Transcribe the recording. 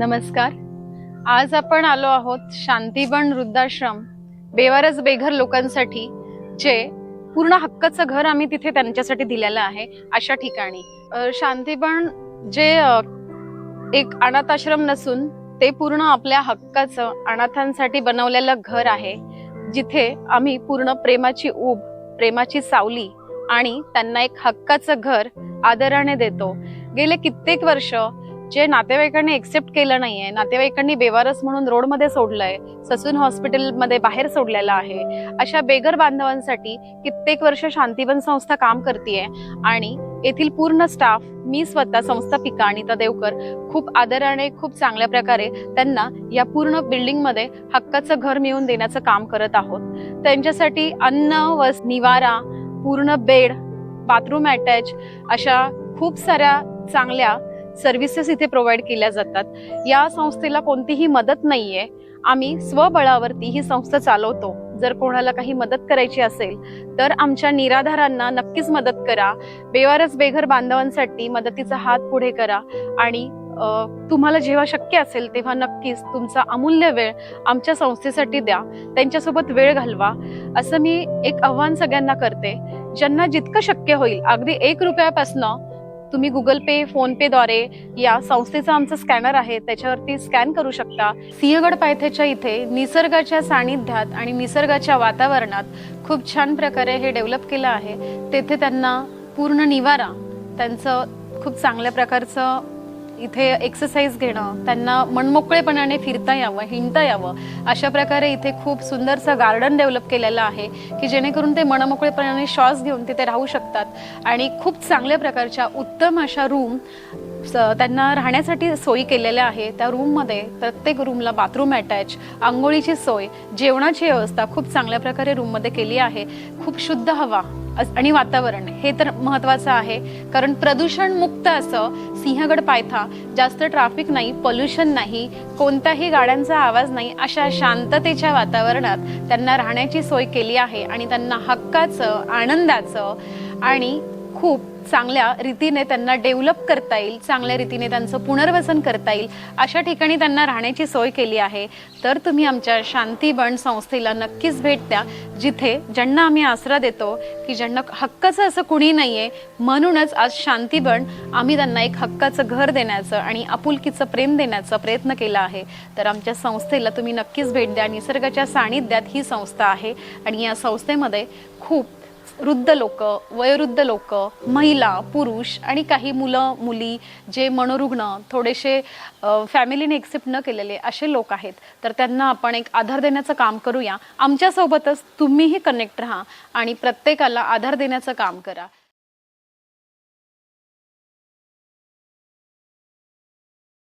नमस्कार. आज आपण आलो आहोत शांतीबन वृद्धाश्रम बेवारस बेघर लोकांसाठी जे पूर्ण हक्काचं घर आम्ही तिथे त्यांच्यासाठी दिलेलं आहे अशा ठिकाणी. अ, शांतीबन जे एक अनाथाश्रम नसून ते पूर्ण आपल्या हक्काचं अनाथांसाठी बनवलेलं घर आहे जिथे आम्ही पूर्ण प्रेमाची ऊब प्रेमाची सावली आणि त्यांना एक हक्काचं घर आदराने देतो. गेले कित्येक वर्ष जे नातेवाईकांनी एक्सेप्ट केलं नाहीये नातेवाईकांनी बेवारस म्हणून रोडमध्ये सोडलंय ससून हॉस्पिटलमध्ये बाहेर सोडलेलं आहे अशा बेघर बांधवांसाठी कित्येक वर्ष शांतीवन संस्था काम करते आणि येथील पूर्ण स्टाफ मी स्वतः संस्था पिका अनिता देवकर खूप आदराने खूप चांगल्या प्रकारे त्यांना या पूर्ण बिल्डिंगमध्ये हक्काचं घर मिळवून देण्याचं काम करत आहोत. त्यांच्यासाठी अन्न व निवारा पूर्ण बेड बाथरूम अटॅच अशा खूप साऱ्या चांगल्या सर्व्हिसेस इथे प्रोव्हाइड केल्या जातात. या संस्थेला कोणतीही मदत नाहीये. आम्ही स्वबळावरती ही संस्था चालवतो. जर कोणाला काही मदत करायची असेल तर आमच्या निराधारांना नक्कीच मदत करा. बेवारस बेघर बांधवांसाठी मदतीचा हात पुढे करा. आणि तुम्हाला जेव्हा शक्य असेल तेव्हा नक्कीच तुमचा अमूल्य वेळ आमच्या संस्थेसाठी द्या. त्यांच्यासोबत वेळ घालवा. असं मी एक आव्हान सगळ्यांना करते. ज्यांना जितकं शक्य होईल अगदी एक रुपयापासनं तुम्ही गुगल पे फोन पे द्वारे या संस्थेचा आमचा स्कॅनर आहे त्याच्यावरती स्कॅन करू शकता. सिंहगड पायथ्याच्या इथे निसर्गाच्या सानिध्यात आणि निसर्गाच्या वातावरणात खूप छान प्रकारे हे डेव्हलप केलं आहे. तेथे त्यांना पूर्ण निवारा त्यांचं खूप चांगल्या प्रकारचं इथे एक्सरसाइज घेणं त्यांना मनमोकळेपणाने फिरता यावं हिंडता यावं अशा प्रकारे इथे खूप सुंदरसं गार्डन डेव्हलप केलेलं आहे की जेणेकरून ते मनमोकळेपणाने श्वास घेऊन तिथे राहू शकतात. आणि खूप चांगल्या प्रकारच्या उत्तम अशा रूम त्यांना राहण्यासाठी सोयी केलेल्या आहे त्या रूममध्ये प्रत्येक रूमला बाथरूम अटॅच आंघोळीची सोय जेवणाची व्यवस्था खूप चांगल्या प्रकारे रूममध्ये केली आहे. खूप शुद्ध हवा. आणि वातावरण हे तर महत्वाचं आहे. कारण प्रदूषण मुक्त असं सिंहगड पायथा जास्त ट्रॅफिक नाही पोल्युशन नाही कोणत्याही गाड्यांचा आवाज नाही अशा शांततेच्या वातावरणात त्यांना राहण्याची सोय केली आहे. आणि त्यांना हक्काचं आनंदाचं आणि खूप चांगल्या रीतीने त्यांना डेव्हलप करता येईल चांगल्या रीतीने त्यांचं पुनर्वसन करता येईल अशा ठिकाणी त्यांना राहण्याची सोय केली आहे. तर तुम्ही आमच्या शांतीबन संस्थेला नक्कीच भेट द्या जिथे ज्यांना आम्ही आसरा देतो की ज्यांना हक्काचं असं कुणी नाहीये म्हणूनच आज शांतीबन आम्ही त्यांना एक हक्काचं घर देण्याचं आणि आपुलकीचं प्रेम देण्याचा प्रयत्न केला आहे. तर आमच्या संस्थेला तुम्ही नक्कीच भेट द्या निसर्गाच्या सानिध्यात ही संस्था आहे आणि या संस्थेमध्ये खूप वृद्ध लोक वयोवृद्ध लोक महिला पुरुष आणि काही मुलं मुली जे मनोरुग्ण थोडेसे फॅमिलीने एक्सेप्ट न केलेले असे लोक आहेत. तर त्यांना आपण एक आधार देण्याचं काम करूया. आमच्यासोबतच तुम्हीही कनेक्ट राहा आणि प्रत्येकाला आधार देण्याचं काम करा.